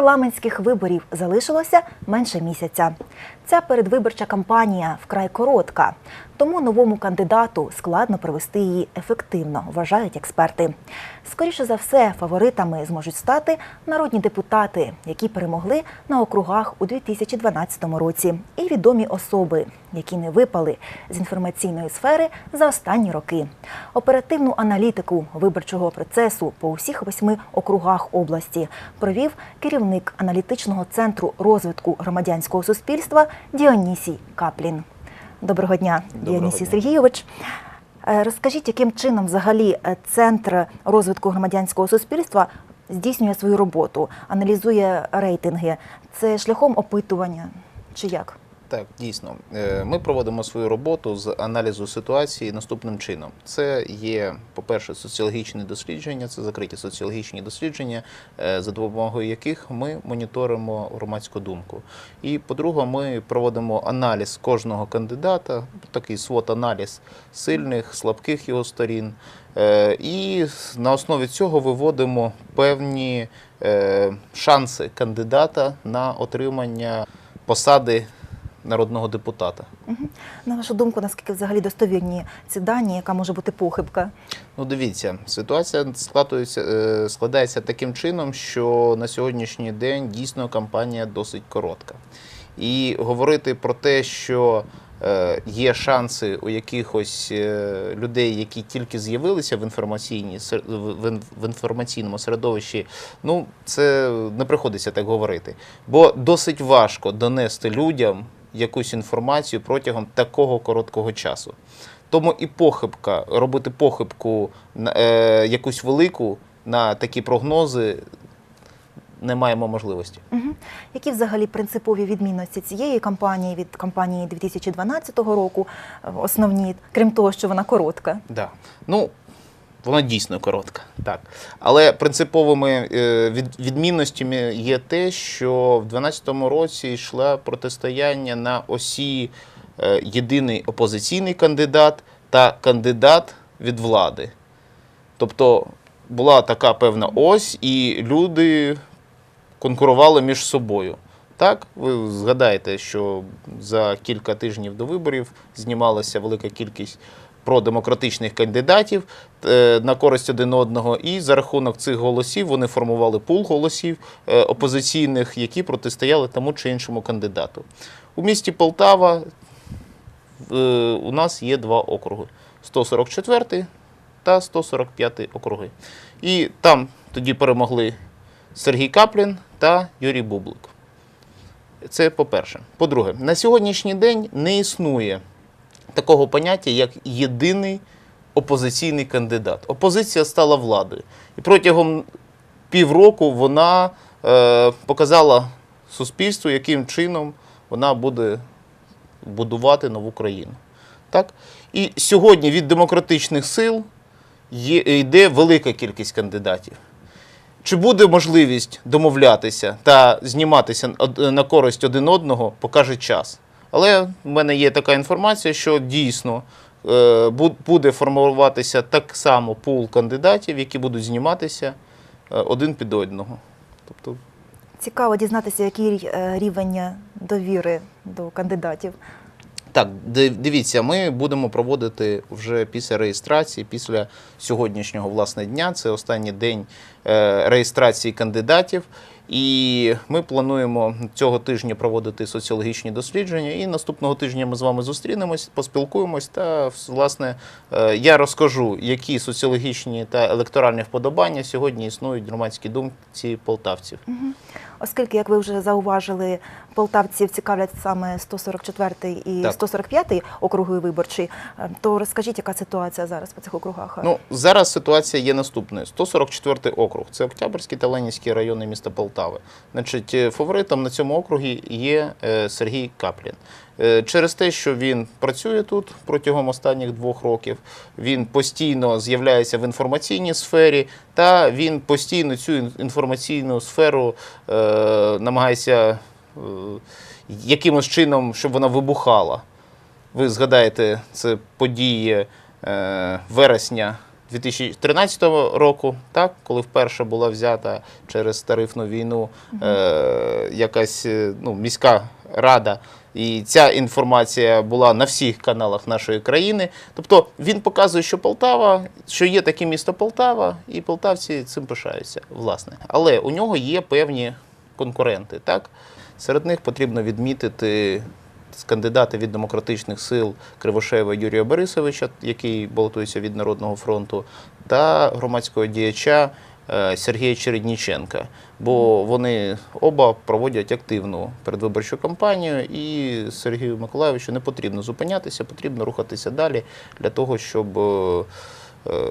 парламентських виборів залишилося менше місяця. Ця передвиборча кампанія вкрай коротка, тому новому кандидату складно провести її ефективно, вважають експерти. Скоріше за все, фаворитами зможуть стати народні депутати, які перемогли на округах у 2012 році, і відомі особи, які не випали з інформаційної сфери за останні роки. Оперативну аналітику виборчого процесу по усіх восьми округах області провів керівник аналітичного центру розвитку громадянського суспільства Діонісій Каплін. Доброго дня, Доброго дня. Сергійович. Е, Розкажіть, яким чином взагалі е, центр розвитку громадянського суспільства здійснює свою роботу, аналізує рейтинги? Це шляхом опитування чи як? Так, дійсно. Е, Ми проводимо свою роботу з аналізу ситуації наступним чином. Це є, по-перше, соціологічні дослідження, це закриті соціологічні дослідження, е, за допомогою яких ми моніторимо громадську думку. І по-друге, ми проводимо аналіз кожного кандидата, такий свот-аналіз сильних, слабких його сторін. Е, І на основі цього виводимо певні шанси кандидата на отримання посади народного депутата. Мгм. На вашу думку, наскільки взагалі достовірні ці дані, яка може бути похибка? Ну, дивіться, ситуація складається, е, складається таким чином, що на сьогоднішній день дійсно кампанія досить коротка. І говорити про те, що е, є шанси у якихось е, людей, які тільки з'явилися в інформаційній в інформаційному середовищі, ну це не приходиться так говорити. Бо досить важко донести людям якусь інформацію протягом такого короткого часу. Тому і похибка, робити похибку е, якусь велику на такі прогнози не маємо можливості. Мгм. Які взагалі принципові відмінності цієї кампанії від кампанії 2012 року, е, основні, крім того, що вона коротка? Да. Ну, вона дійсно коротка. Так. Але принциповими е, відмінностями є те, що в 2012 році йшло протистояння на осі е, єдиний опозиційний кандидат та кандидат від влади. Тобто була така певна ось, і люди конкурували між собою. Так, ви згадаєте, що за кілька тижнів до виборів знімалася велика кількість продемократичних кандидатів е, на користь один одного, і за рахунок цих голосів вони формували пул голосів е, опозиційних, які протистояли тому чи іншому кандидату. У місті Полтава е, у нас є два округи: 144 та 145 округи. І там тоді перемогли Сергій Каплін та Юрій Бублик. Це по-перше. По-друге, на сьогоднішній день не існує такого поняття, як єдиний опозиційний кандидат. Опозиція стала владою. І протягом півроку вона е, показала суспільству, яким чином вона буде будувати нову країну. Так? І сьогодні від демократичних сил є, йде велика кількість кандидатів. Чи буде можливість домовлятися та зніматися на користь один одного, покаже час. Але в мене є така інформація, що дійсно е, буде формуватися так само пул кандидатів, які будуть зніматися е, один під одного. Тобто, Цікаво дізнатися, який е, рівень довіри до кандидатів. Так, дивіться, ми будемо проводити вже після реєстрації, після сьогоднішнього власне дня. Це останній день реєстрації кандидатів. І ми плануємо цього тижня проводити соціологічні дослідження. І наступного тижня ми з вами зустрінемось, поспілкуємось. Та власне е, я розкажу, які соціологічні та електоральні вподобання сьогодні існують в громадській думці полтавців. Оскільки, як ви вже зауважили, полтавців цікавлять саме 144 і Так. 145 округи виборчі, е, то розкажіть, яка ситуація зараз по цих округах? Ну зараз ситуація є наступною: 144 округ. Це Октябрьський та Ленінський райони міста Полтави. Значить, е, фаворитом на цьому округі є е, Сергій Каплін. Е, Через те, що він працює тут протягом останніх двох років, він постійно з'являється в інформаційній сфері, та він постійно цю інформаційну сферу е, намагається е, якимось чином, щоб вона вибухала. Ви згадаєте, це події е, вересня 2013 року, так, коли вперше була взята через тарифну війну е, якась е, ну, міська рада. І ця інформація була на всіх каналах нашої країни. Тобто він показує, що Полтава, що є таке місто Полтава, і полтавці цим пишаються, власне. Але у нього є певні конкуренти. Так? Серед них потрібно відмітити з кандидата від демократичних сил Кривошеєва Юрія Борисовича, який балотується від Народного фронту, та громадського діяча е, Сергія Чередніченка. Бо вони оба проводять активну передвиборчу кампанію, і Сергію Миколайовичу не потрібно зупинятися, потрібно рухатися далі для того, щоб е,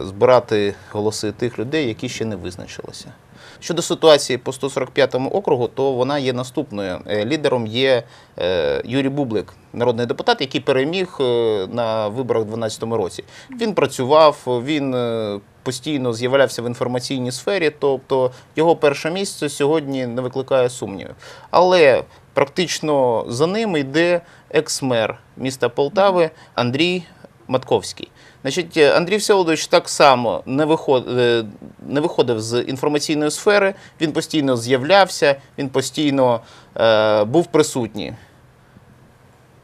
збирати голоси тих людей, які ще не визначилися. Щодо ситуації по 145 округу, то вона є наступною. Е, Лідером є е, Юрій Бублик, народний депутат, який переміг е, на виборах у 2012 році. Він працював, він е, постійно з'являвся в інформаційній сфері, тобто його перше місце сьогодні не викликає сумнівів. Але практично за ним йде екс-мер міста Полтави Андрій Матковський. Значить, е, Андрій Всеволодович так само не виходив, не виходив з інформаційної сфери, він постійно з'являвся, він постійно е, був присутній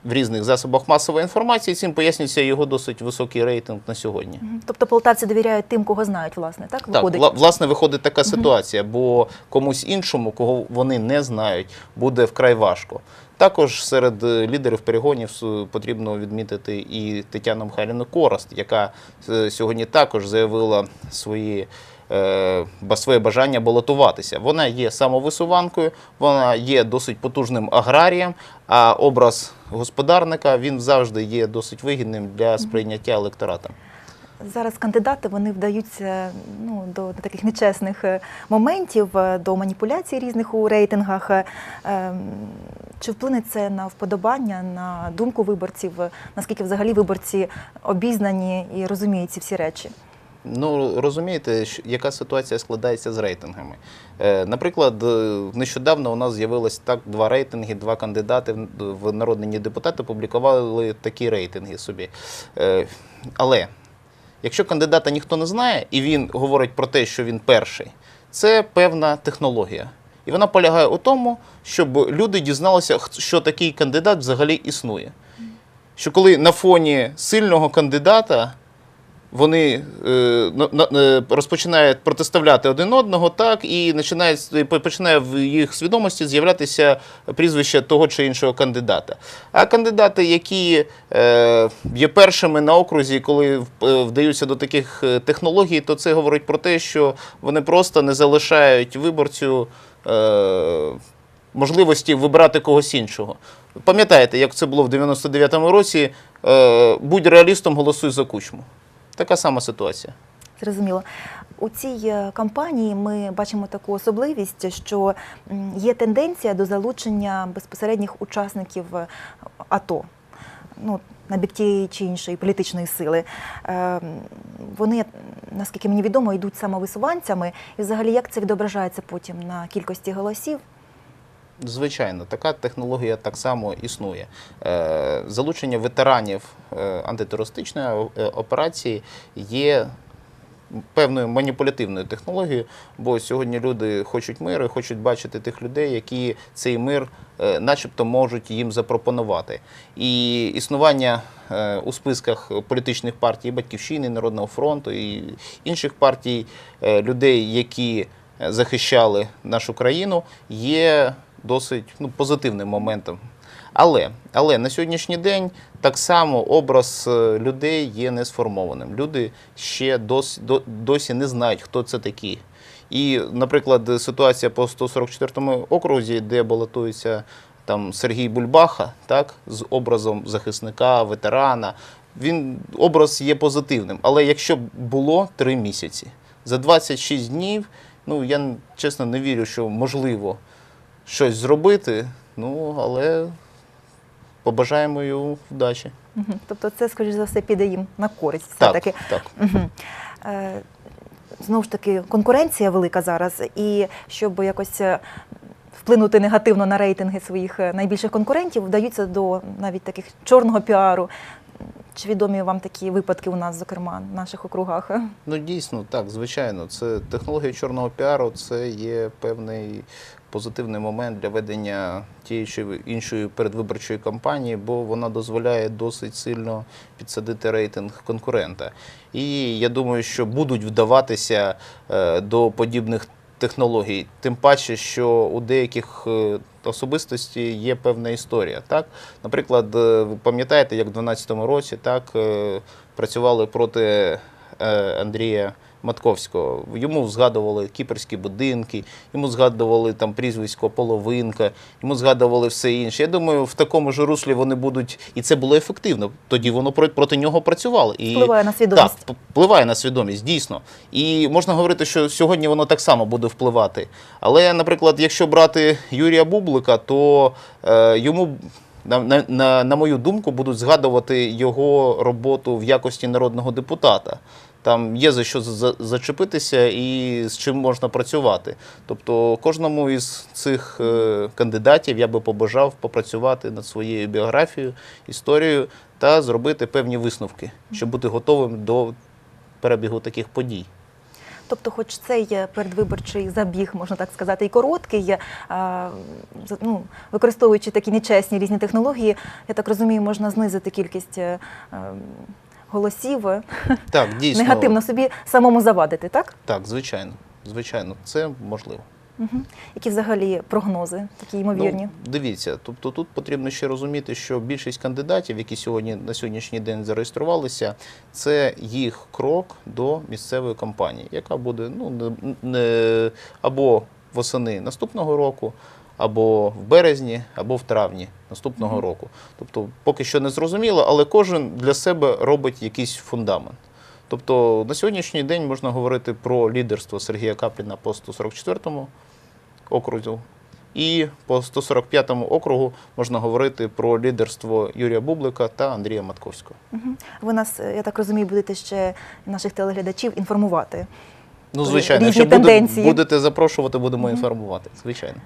в різних засобах масової інформації. Цим пояснюється його досить високий рейтинг на сьогодні. Тобто полтавці довіряють тим, кого знають, власне, так? Так, Виходить? вла- власне, виходить така ситуація, бо комусь іншому, кого вони не знають, буде вкрай важко. Також серед е, лідерів перегонів потрібно відмітити і Тетяну Михайлівну Корост, яка е, сьогодні також заявила свої. Е, Своє бажання балотуватися. Вона є самовисуванкою, вона є досить потужним аграрієм, а образ господарника він завжди є досить вигідним для сприйняття електоратом. Зараз кандидати вони вдаються ну, до таких нечесних е, моментів, е, до маніпуляцій різних у рейтингах. Ем, Чи вплине це на вподобання, на думку виборців? Наскільки взагалі виборці обізнані і розуміють ці всі речі? Ну розумієте, яка ситуація складається з рейтингами. Е, Наприклад, е, нещодавно у нас з'явилось так два рейтинги, два кандидати в- народні депутати публікували такі рейтинги собі. Е, Але якщо кандидата ніхто не знає, і він говорить про те, що він перший, це певна технологія. І вона полягає у тому, щоб люди дізналися, що такий кандидат взагалі існує. Що коли на фоні сильного кандидата вони е, е, розпочинають протиставляти один одного, так і починають починає в їх свідомості з'являтися прізвище того чи іншого кандидата. А кандидати, які е, є першими на окрузі, коли вдаються до таких технологій, то це говорить про те, що вони просто не залишають виборцю. Можливості вибирати когось іншого. Пам'ятаєте, як це було в 99-му році? Будь реалістом, голосуй за кучму. Така сама ситуація. Зрозуміло. У цій е, кампанії ми бачимо таку особливість, що є тенденція до залучення безпосередніх учасників е, АТО. Ну, на бік тієї чи іншої політичної сили. Е, Вони, наскільки мені відомо, йдуть самовисуванцями. І взагалі як це відображається потім на кількості голосів? Звичайно, така технологія так само існує. Е, Залучення ветеранів е, антитерористичної е, операції є певною маніпулятивною технологією, бо сьогодні люди хочуть миру, хочуть бачити тих людей, які цей мир начебто можуть їм запропонувати. І існування у списках політичних партій Батьківщини, Народного фронту і інших партій людей, які захищали нашу країну, є досить ну, позитивним моментом. Але, але на сьогоднішній день так само образ е, людей є не сформованим. Люди ще досі, досі не знають, хто це такі. І, наприклад, ситуація по 144 окрузі, де балотується там Сергій Бульбаха, так, з образом захисника, ветерана. Він образ є позитивним. Але якщо б було три місяці, за 26 днів, ну я чесно не вірю, що можливо щось зробити. Ну, але побажаємо йому вдачі. Мгм. Тобто це, скоріш за все, піде їм на користь. Так, Все-таки. так. Мгм. Е, Знову ж таки, конкуренція велика зараз, і щоб якось е, вплинути негативно на рейтинги своїх е, найбільших конкурентів, вдаються до навіть таких чорного піару. Чи відомі вам такі випадки у нас, зокрема, в наших округах? Ну дійсно, так, звичайно. Це технологія чорного піару, це є певний позитивний момент для ведення тієї чи іншої передвиборчої кампанії, бо вона дозволяє досить сильно підсадити рейтинг конкурента. І я думаю, що будуть вдаватися е, до подібних технологій, тим паче, що у деяких особистості особистостей є певна історія. Так, наприклад, е, ви пам'ятаєте, як в 2012 році так е, працювали проти е, Андрія Матковського. Йому згадували кіперські будинки, йому згадували там прізвисько Половинка, йому згадували все інше. Я думаю, в такому ж руслі вони будуть, і це було ефективно. Тоді воно про- проти нього працювало. І Впливає на свідомість. Так, впливає на свідомість, дійсно. І можна говорити, що сьогодні воно так само буде впливати. Але, наприклад, якщо брати Юрія Бублика, то е, йому. На, на, на, на мою думку, будуть згадувати його роботу в якості народного депутата. Там є за що за- зачепитися і з чим можна працювати. Тобто кожному із цих е, кандидатів я би побажав попрацювати над своєю біографією, історією та зробити певні висновки, щоб бути готовим до перебігу таких подій. Тобто, хоч цей е, передвиборчий забіг, можна так сказати, і короткий, е, ну, використовуючи такі нечесні різні технології, я так розумію, можна знизити кількість е, е, голосів, Так, дійсно. негативно собі самому завадити, так? Так, звичайно. Звичайно, це можливо. Угу. Які взагалі прогнози, такі ймовірні? Ну, дивіться, тобто тут потрібно ще розуміти, що більшість кандидатів, які сьогодні на сьогоднішній день зареєструвалися, це їх крок до місцевої кампанії, яка буде ну не, не або восени наступного року, або в березні, або в травні наступного року. Тобто, поки що не зрозуміло, але кожен для себе робить якийсь фундамент. Тобто на сьогоднішній день можна говорити про лідерство Сергія Капліна по 144-му окрузу. І по 145-му округу можна говорити про лідерство Юрія Бублика та Андрія Матковського. Ви нас, е, я так розумію, будете ще наших телеглядачів інформувати. Ну, звичайно, якщо буде- будете запрошувати, будемо інформувати. Звичайно.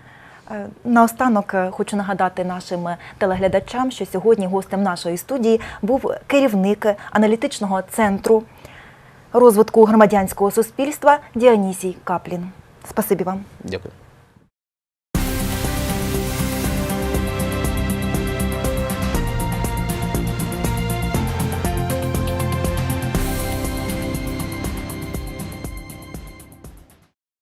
Е, Наостанок е, хочу нагадати нашим телеглядачам, що сьогодні гостем нашої студії був керівник аналітичного центру розвитку громадянського суспільства Діанісій Каплін. Спасибі вам. Дякую.